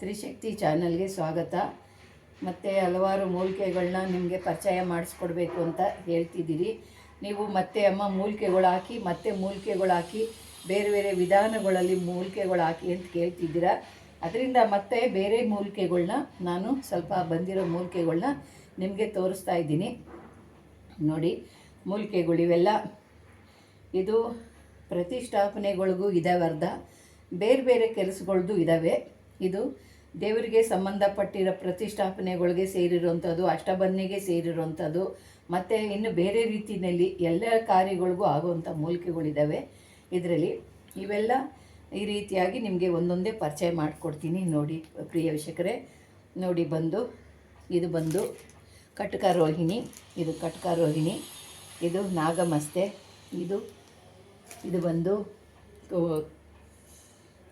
ತ್ರಿಶಕ್ತಿ ಚಾನಲ್ಗೆ ಸ್ವಾಗತ. ಮತ್ತು ಹಲವಾರು ಮೂಲಿಕೆಗಳನ್ನ ನಿಮಗೆ ಪರಿಚಯ ಮಾಡಿಸ್ಕೊಡ್ಬೇಕು ಅಂತ ಹೇಳ್ತಿದ್ದೀರಿ. ನೀವು ಮತ್ತೆ ಅಮ್ಮ ಮೂಲಿಕೆಗಳು ಹಾಕಿ, ಮತ್ತೆ ಮೂಲಿಕೆಗಳು ಹಾಕಿ, ಬೇರೆ ಬೇರೆ ವಿಧಾನಗಳಲ್ಲಿ ಮೂಲಿಕೆಗಳು ಹಾಕಿ ಅಂತ ಕೇಳ್ತಿದ್ದೀರಾ. ಅದರಿಂದ ಮತ್ತೆ ಬೇರೆ ಮೂಲಿಕೆಗಳನ್ನ ನಾನು ಸ್ವಲ್ಪ ಬಂದಿರೋ ಮೂಲಿಕೆಗಳನ್ನ ನಿಮಗೆ ತೋರಿಸ್ತಾ ಇದ್ದೀನಿ. ನೋಡಿ ಮೂಲಿಕೆಗಳಿವೆಲ್ಲ ಇದು ಪ್ರತಿಷ್ಠಾಪನೆಗಳಿಗೂ ಇದಾವೆ ಬೇರೆ ಬೇರೆ ಕೆಲಸಗಳ್ದು ಇದ್ದಾವೆ ಇದು ದೇವರಿಗೆ ಸಂಬಂಧಪಟ್ಟಿರೋ ಪ್ರತಿಷ್ಠಾಪನೆಗಳಿಗೆ ಸೇರಿರುವಂಥದ್ದು, ಅಷ್ಟಬನ್ನಿಗೆ ಸೇರಿರುವಂಥದ್ದು, ಮತ್ತು ಇನ್ನು ಬೇರೆ ರೀತಿಯಲ್ಲಿ ಎಲ್ಲ ಕಾರ್ಯಗಳಿಗೂ ಆಗುವಂಥ ಮೂಲಿಕೆಗಳಿದ್ದಾವೆ ಇದರಲ್ಲಿ ಇವೆಲ್ಲ ಈ ರೀತಿಯಾಗಿ ನಿಮಗೆ ಒಂದೊಂದೇ ಪರಿಚಯ ಮಾಡಿಕೊಡ್ತೀನಿ ನೋಡಿ, ಪ್ರಿಯ ವೀಕ್ಷಕರೇ. ನೋಡಿ ಬಂದು, ಇದು ಬಂದು ಕಟಕ ರೋಹಿಣಿ, ಇದು ಕಟಕ ರೋಹಿಣಿ, ಇದು ನಾಗಮಸ್ತೆ, ಇದು ಇದು ಬಂದು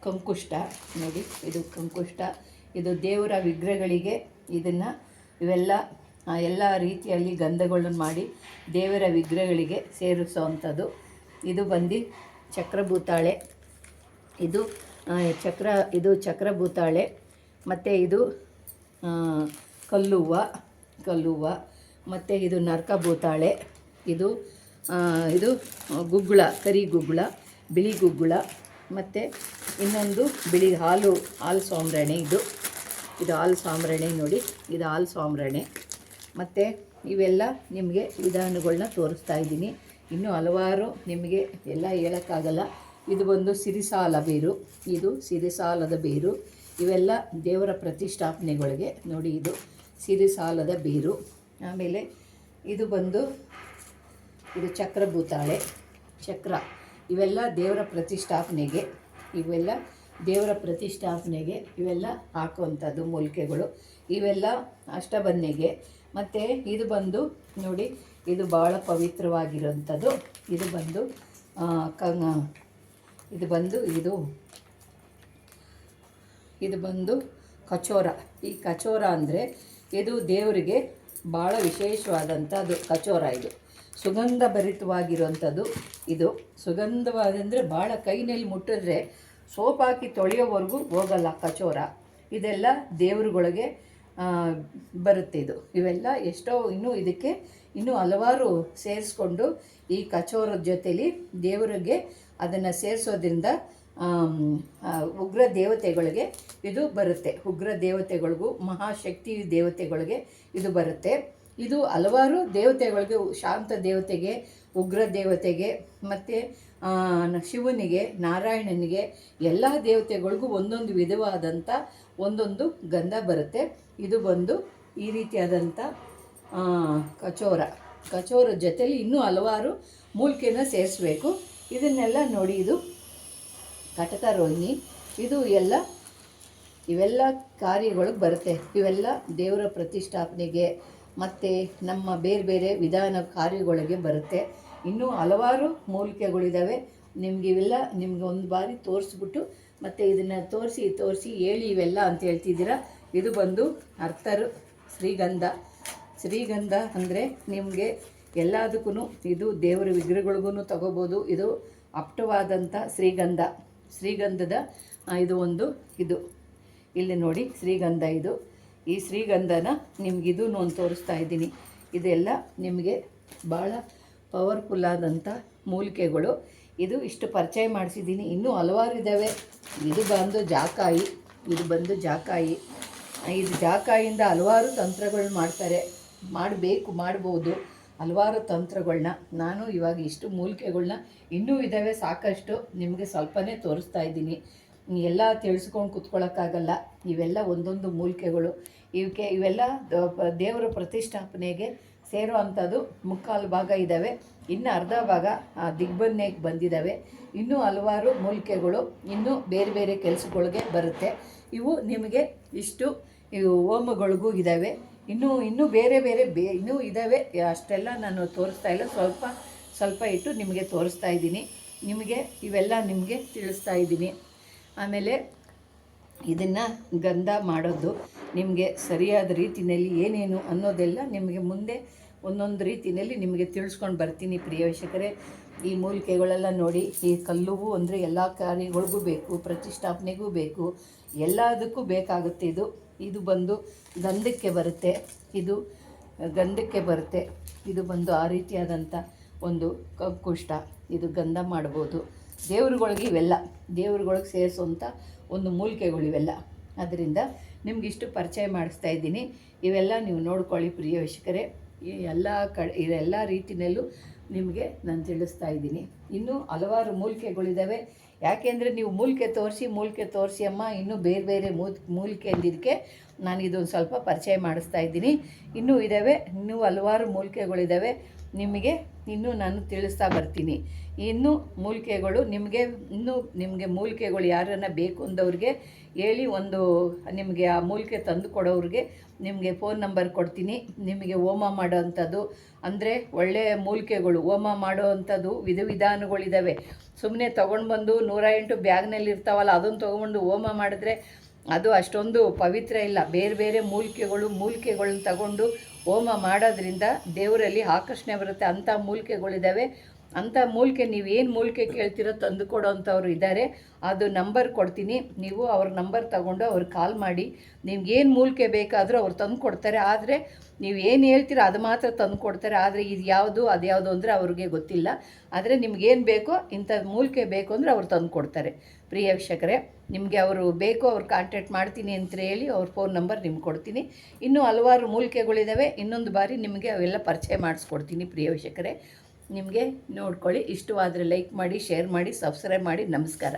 ಕಂಕುಷ್ಟ. ನೋಡಿ, ಇದು ಕಂಕುಷ್ಟ. ಇದು ದೇವರ ವಿಗ್ರಹಗಳಿಗೆ ಇದನ್ನು ಇವೆಲ್ಲ ಎಲ್ಲ ರೀತಿಯಲ್ಲಿ ಗಂಧಗಳನ್ನು ಮಾಡಿ ದೇವರ ವಿಗ್ರಹಗಳಿಗೆ ಸೇರಿಸೋವಂಥದ್ದು. ಇದು ಬಂದು ಚಕ್ರಭೂತಾಳೆ. ಇದು ಚಕ್ರ, ಇದು ಚಕ್ರಭೂತಾಳೆ. ಮತ್ತು ಇದು ಕಲ್ಲುವ ಕಲ್ಲುವ ಮತ್ತು ಇದು ನರ್ಕಭೂತಾಳೆ. ಇದು ಇದು ಗುಗ್ಗುಳ ಕರಿ ಗುಗ್ಗುಳ ಬಿಳಿ ಗುಗ್ಗುಳ ಮತ್ತು ಇನ್ನೊಂದು ಬಿಳಿ ಹಾಲು ಹಾಲು ಸಾಂಬ್ರಾಣಿ ಇದು. ಇದು ಹಾಲು ಸಾಂಬ್ರಾಣಿ ನೋಡಿ, ಇದು ಹಾಲು ಸಾಂಬ್ರಾಣಿ. ಮತ್ತು ಇವೆಲ್ಲ ನಿಮಗೆ ವಿಧಾನಗಳನ್ನ ತೋರಿಸ್ತಾ ಇದ್ದೀನಿ. ಇನ್ನೂ ಹಲವಾರು ನಿಮಗೆ ಎಲ್ಲ ಹೇಳೋಕ್ಕಾಗಲ್ಲ. ಇದು ಬಂದು ಸಿರಿಸಾಲ ಬೇರು. ಇದು ಸಿರಿಸಾಲದ ಬೇರು. ಇವೆಲ್ಲ ದೇವರ ಪ್ರತಿಷ್ಠಾಪನೆಗಳಿಗೆ ನೋಡಿ ಇದು ಸಿರಿಸಾಲದ ಬೇರು. ಆಮೇಲೆ ಇದು ಬಂದು, ಇದು ಚಕ್ರಭೂತಾಳೆ, ಚಕ್ರ. ಇವೆಲ್ಲ ದೇವರ ಪ್ರತಿಷ್ಠಾಪನೆಗೆ, ಇವೆಲ್ಲ ದೇವರ ಪ್ರತಿಷ್ಠಾಪನೆಗೆ ಇವೆಲ್ಲ ಹಾಕುವಂಥದ್ದು ಮೂಲಿಕೆಗಳು. ಇವೆಲ್ಲ ಅಷ್ಟಬನ್ನೆಗೆ. ಮತ್ತು ಇದು ಬಂದು ನೋಡಿ, ಇದು ಭಾಳ ಪವಿತ್ರವಾಗಿರುವಂಥದ್ದು. ಇದು ಬಂದು ಕ ಇದು ಬಂದು ಇದು ಇದು ಬಂದು ಕಚೋರ. ಈ ಕಚೋರ ಅಂದರೆ ಇದು ದೇವರಿಗೆ ಭಾಳ ವಿಶೇಷವಾದಂಥದ್ದು ಕಚೋರ ಇದು. ಸುಗಂಧ ಭರಿತವಾಗಿರುವಂಥದ್ದು ಇದು ಸುಗಂಧವಾದಂದರೆ ಭಾಳ ಕೈನಲ್ಲಿ ಮುಟ್ಟಿದ್ರೆ ಸೋಪ್ ಹಾಕಿ ತೊಳೆಯೋವರೆಗೂ ಹೋಗಲ್ಲ ಕಚೋರ. ಇದೆಲ್ಲ ದೇವರುಗಳಿಗೆ ಬರುತ್ತೆ ಇದು. ಇವೆಲ್ಲ ಎಷ್ಟೋ ಇನ್ನೂ ಇದಕ್ಕೆ ಇನ್ನೂ ಹಲವಾರು ಸೇರಿಸ್ಕೊಂಡು ಈ ಕಚೋರದ ಜೊತೆಲಿ ದೇವರಿಗೆ ಅದನ್ನು ಸೇರಿಸೋದ್ರಿಂದ ಉಗ್ರ ದೇವತೆಗಳಿಗೆ ಇದು ಬರುತ್ತೆ. ಉಗ್ರ ದೇವತೆಗಳಿಗೂ ಮಹಾಶಕ್ತಿ ದೇವತೆಗಳಿಗೆ ಇದು ಬರುತ್ತೆ. ಇದು ಹಲವಾರು ದೇವತೆಗಳಿಗೆ, ಶಾಂತ ದೇವತೆಗೆ, ಉಗ್ರ ದೇವತೆಗೆ, ಮತ್ತು ಶಿವನಿಗೆ, ನಾರಾಯಣನಿಗೆ ಎಲ್ಲ ದೇವತೆಗಳಿಗೂ ಒಂದೊಂದು ವಿಧವಾದಂಥ ಒಂದೊಂದು ಗಂಧ ಬರುತ್ತೆ. ಇದು ಬಂದು ಈ ರೀತಿಯಾದಂಥ ಕಚೋರ. ಕಚೋರ ಜೊತೆಲಿ ಇನ್ನೂ ಹಲವಾರು ಮೂಲಿಕೆನ ಸೇರಿಸ್ಬೇಕು. ಇದನ್ನೆಲ್ಲ ನೋಡಿ ಇದು ಕಟಕ ರೋಹಿಣಿ ಇದು ಎಲ್ಲ ಇವೆಲ್ಲ ಕಾರ್ಯಗಳಿಗೆ ಬರುತ್ತೆ. ಇವೆಲ್ಲ ದೇವರ ಪ್ರತಿಷ್ಠಾಪನೆಗೆ ಮತ್ತು ನಮ್ಮ ಬೇರೆ ಬೇರೆ ವಿಧಾನ ಕಾರ್ಯಗಳಿಗೆ ಬರುತ್ತೆ. ಇನ್ನೂ ಹಲವಾರು ಮೂಲಿಕೆಗಳಿದ್ದಾವೆ ನಿಮಗೆ ಇವೆಲ್ಲ ನಿಮ್ಗೆ ಒಂದು ಬಾರಿ ತೋರಿಸ್ಬಿಟ್ಟು ಮತ್ತು ಇದನ್ನು ತೋರಿಸಿ ತೋರಿಸಿ ಹೇಳಿ ಇವೆಲ್ಲ ಅಂತ ಹೇಳ್ತಿದ್ದೀರಾ? ಇದು ಬಂದು ಅರ್ಥರು ಶ್ರೀಗಂಧ. ಶ್ರೀಗಂಧ ಅಂದರೆ ನಿಮಗೆ ಎಲ್ಲದಕ್ಕೂ ಇದು ದೇವರ ವಿಗ್ರಹಗಳಿಗೂ ತಗೋಬೋದು. ಇದು ಅಪ್ಟವಾದಂಥ ಶ್ರೀಗಂಧ. ಶ್ರೀಗಂಧದ ಇದು ಒಂದು ಇದು. ಇಲ್ಲಿ ನೋಡಿ ಶ್ರೀಗಂಧ ಇದು. ಈ ಶ್ರೀಗಂಧನ ನಿಮಗಿದು ನಾನು ತೋರಿಸ್ತಾ ಇದ್ದೀನಿ. ಇದೆಲ್ಲ ನಿಮಗೆ ಭಾಳ ಪವರ್ಫುಲ್ ಆದಂಥ ಮೂಲಿಕೆಗಳು. ಇದು ಇಷ್ಟು ಪರಿಚಯ ಮಾಡಿಸಿದ್ದೀನಿ. ಇನ್ನೂ ಹಲವಾರು ಇದ್ದಾವೆ ಇದು ಬಂದು ಜಾಕಾಯಿ. ಇದು ಬಂದು ಜಾಕಾಯಿ. ಇದು ಜಾಕಾಯಿಂದ ಹಲವಾರು ತಂತ್ರಗಳು ಮಾಡ್ತಾರೆ. ಮಾಡಬೇಕು, ಮಾಡ್ಬೋದು. ಹಲವಾರು ತಂತ್ರಗಳನ್ನ ನಾನು ಇವಾಗ ಇಷ್ಟು ಮೂಲಿಕೆಗಳನ್ನ ಇನ್ನೂ ಇದ್ದಾವೆ ಸಾಕಷ್ಟು ನಿಮಗೆ ಸ್ವಲ್ಪನೇ ತೋರಿಸ್ತಾ ಇದ್ದೀನಿ. ಎಲ್ಲ ತಿಳಿಸ್ಕೊಂಡು ಕುತ್ಕೊಳ್ಳೋಕ್ಕಾಗಲ್ಲ ಇವೆಲ್ಲ ಒಂದೊಂದು ಮೂಲಿಕೆಗಳು. ಇವಕ್ಕೆ ಇವೆಲ್ಲ ದೇವರ ಪ್ರತಿಷ್ಠಾಪನೆಗೆ ಸೇರೋ ಅಂಥದ್ದು ಮುಕ್ಕಾಲು ಭಾಗ ಇದ್ದಾವೆ ಇನ್ನು ಅರ್ಧ ಭಾಗ ಆ ದಿಗ್ಬನ್ನೆಗೆ ಬಂದಿದ್ದಾವೆ ಇನ್ನೂ ಹಲವಾರು ಮೂಲಿಕೆಗಳು, ಇನ್ನೂ ಬೇರೆ ಬೇರೆ ಕೆಲಸಗಳಿಗೆ ಬರುತ್ತೆ. ಇವು ನಿಮಗೆ ಇಷ್ಟು ಹೋಮಗಳಿಗೂ ಇದ್ದಾವೆ ಇನ್ನೂ ಇನ್ನೂ ಬೇರೆ ಬೇರೆ ಬೇ, ಇನ್ನೂ ಇದ್ದಾವೆ ಅಷ್ಟೆಲ್ಲ ನಾನು ತೋರಿಸ್ತಾ ಇಲ್ಲ. ಸ್ವಲ್ಪ ಸ್ವಲ್ಪ ಇಟ್ಟು ನಿಮಗೆ ತೋರಿಸ್ತಾ ಇದ್ದೀನಿ. ನಿಮಗೆ ಇವೆಲ್ಲ ನಿಮಗೆ ತಿಳಿಸ್ತಾ ಇದ್ದೀನಿ. ಆಮೇಲೆ ಇದನ್ನು ಗಂಧ ಮಾಡೋದು ನಿಮಗೆ ಸರಿಯಾದ ರೀತಿಯಲ್ಲಿ ಏನೇನು ಅನ್ನೋದೆಲ್ಲ ನಿಮಗೆ ಮುಂದೆ ಒಂದೊಂದು ರೀತಿಯಲ್ಲಿ ನಿಮಗೆ ತಿಳಿಸ್ಕೊಂಡು ಬರ್ತೀನಿ ಪ್ರಿಯ ಈ ಮೂಲಿಕೆಗಳೆಲ್ಲ ನೋಡಿ, ಈ ಕಲ್ಲುವು ಅಂದರೆ ಎಲ್ಲ ಕಾರ್ಯಗಳಿಗೂ ಬೇಕು, ಪ್ರತಿಷ್ಠಾಪನೆಗೂ ಬೇಕು, ಎಲ್ಲದಕ್ಕೂ ಬೇಕಾಗುತ್ತೆ ಇದು. ಇದು ಬಂದು ಗಂಧಕ್ಕೆ ಬರುತ್ತೆ, ಇದು ಗಂಧಕ್ಕೆ ಬರುತ್ತೆ. ಇದು ಬಂದು ಆ ರೀತಿಯಾದಂಥ ಒಂದು ಕುಷ್ಟ ಇದು ಗಂಧ ಮಾಡ್ಬೋದು. ದೇವ್ರುಗಳಿಗೆ ಇವೆಲ್ಲ. ದೇವ್ರುಗಳಿಗೆ ಸೇರಿಸುವಂಥ ಒಂದು ಮೂಲಿಕೆಗಳು ಇವೆಲ್ಲ. ಅದರಿಂದ ನಿಮಗಿಷ್ಟು ಪರಿಚಯ ಮಾಡಿಸ್ತಾ ಇದ್ದೀನಿ. ಇವೆಲ್ಲ ನೀವು ನೋಡ್ಕೊಳ್ಳಿ ಪ್ರಿಯ ವೀಕ್ಷಕರೇ. ಈ ಎಲ್ಲ ಕಡೆ ಇದೆಲ್ಲ ರೀತಿಯಲ್ಲೂ ನಿಮಗೆ ನಾನು ತಿಳಿಸ್ತಾ ಇದ್ದೀನಿ. ಇನ್ನೂ ಹಲವಾರು ಮೂಲಿಕೆಗಳಿದ್ದಾವೆ ಯಾಕೆಂದರೆ ನೀವು ಮೂಲಿಕೆ ತೋರಿಸಿ ಮೂಲಿಕೆ ತೋರಿಸಿ ಅಮ್ಮ, ಇನ್ನೂ ಬೇರೆ ಬೇರೆ ಮೂಲ್ ಮೂಲಿಕೆ ಅಂದಿದ್ದಕ್ಕೆ ನಾನು ಇದೊಂದು ಸ್ವಲ್ಪ ಪರಿಚಯ ಮಾಡಿಸ್ತಾ ಇದ್ದೀನಿ. ಇನ್ನೂ ಇದ್ದಾವೆ ಇನ್ನೂ ಹಲವಾರು ಮೂಲಿಕೆಗಳಿದ್ದಾವೆ ನಿಮಗೆ ಇನ್ನೂ ನಾನು ತಿಳಿಸ್ತಾ ಬರ್ತೀನಿ. ಇನ್ನೂ ಮೂಲಿಕೆಗಳು ನಿಮಗೆ, ಇನ್ನೂ ನಿಮಗೆ ಮೂಲಿಕೆಗಳು ಯಾರನ್ನ ಬೇಕು ಅಂದವ್ರಿಗೆ ಹೇಳಿ ಒಂದು ನಿಮಗೆ ಆ ಮೂಲಿಕೆ ತಂದು ಕೊಡೋರಿಗೆ ನಿಮಗೆ ಫೋನ್ ನಂಬರ್ ಕೊಡ್ತೀನಿ. ನಿಮಗೆ ಹೋಮ ಮಾಡೋ ಅಂಥದ್ದು ಅಂದರೆ ಒಳ್ಳೆಯ ಮೂಲಿಕೆಗಳು, ಹೋಮ ಮಾಡೋ ಅಂಥದ್ದು ವಿಧ ವಿಧಾನಗಳಿದ್ದಾವೆ ಸುಮ್ಮನೆ ತೊಗೊಂಡು ಬಂದು ನೂರ ಎಂಟು ಬ್ಯಾಗ್ನಲ್ಲಿ ಇರ್ತಾವಲ್ಲ, ಅದನ್ನು ತೊಗೊಂಡು ಹೋಮ ಮಾಡಿದ್ರೆ ಅದು ಅಷ್ಟೊಂದು ಪವಿತ್ರ ಇಲ್ಲ. ಬೇರೆ ಬೇರೆ ಮೂಲಿಕೆಗಳು, ಮೂಲಿಕೆಗಳನ್ನ ತಗೊಂಡು ಹೋಮ ಮಾಡೋದ್ರಿಂದ ದೇವರಲ್ಲಿ ಆಕರ್ಷಣೆ ಬರುತ್ತೆ ಅಂಥ ಮೂಲಿಕೆಗಳಿದ್ದಾವೆ. ಅಂಥ ಮೂಲಿಕೆ, ನೀವು ಏನು ಮೂಲಿಕೆ ಕೇಳ್ತಿರೋ ತಂದು ಕೊಡೋವಂಥವ್ರು ಇದ್ದಾರೆ ಅದು ನಂಬರ್ ಕೊಡ್ತೀನಿ. ನೀವು ಅವ್ರ ನಂಬರ್ ತಗೊಂಡು ಅವ್ರಿಗೆ ಕಾಲ್ ಮಾಡಿ. ನಿಮ್ಗೆ ಏನು ಮೂಲಿಕೆ ಬೇಕಾದರೂ ಅವ್ರು ತಂದು ಕೊಡ್ತಾರೆ. ಆದರೆ ನೀವು ಏನು ಹೇಳ್ತೀರೋ ಅದು ಮಾತ್ರ ತಂದು ಕೊಡ್ತಾರೆ. ಆದರೆ ಇದು ಯಾವುದು, ಅದು ಯಾವುದು ಅಂದರೆ ಅವ್ರಿಗೆ ಗೊತ್ತಿಲ್ಲ. ಆದರೆ ನಿಮ್ಗೇನು ಬೇಕೋ ಇಂಥ ಮೂಲಿಕೆ ಬೇಕು ಅಂದರೆ ಅವ್ರು ತಂದು ಕೊಡ್ತಾರೆ. ಪ್ರಿಯ ವೀಕ್ಷಕರೇ, ನಿಮಗೆ ಅವರು ಬೇಕೋ, ಅವ್ರು ಕಾಂಟ್ಯಾಕ್ಟ್ ಮಾಡ್ತೀನಿ ಅಂತ ಹೇಳಿ ಅವ್ರ ಫೋನ್ ನಂಬರ್ ನಿಮ್ಗೆ ಕೊಡ್ತೀನಿ. ಇನ್ನೂ ಹಲವಾರು ಮೂಲಿಕೆಗಳಿದ್ದಾವೆ ಇನ್ನೊಂದು ಬಾರಿ ನಿಮಗೆ ಅವೆಲ್ಲ ಪರಿಚಯ ಮಾಡಿಸ್ಕೊಡ್ತೀನಿ ಪ್ರಿಯ ವೀಕ್ಷಕರೇ. ನಿಮಗೆ ನೋಡ್ಕೊಳ್ಳಿ. ಇಷ್ಟವಾದರೆ ಲೈಕ್ ಮಾಡಿ ಶೇರ್ ಮಾಡಿ ಸಬ್ಸ್ಕ್ರೈಬ್ ಮಾಡಿ. ನಮಸ್ಕಾರ.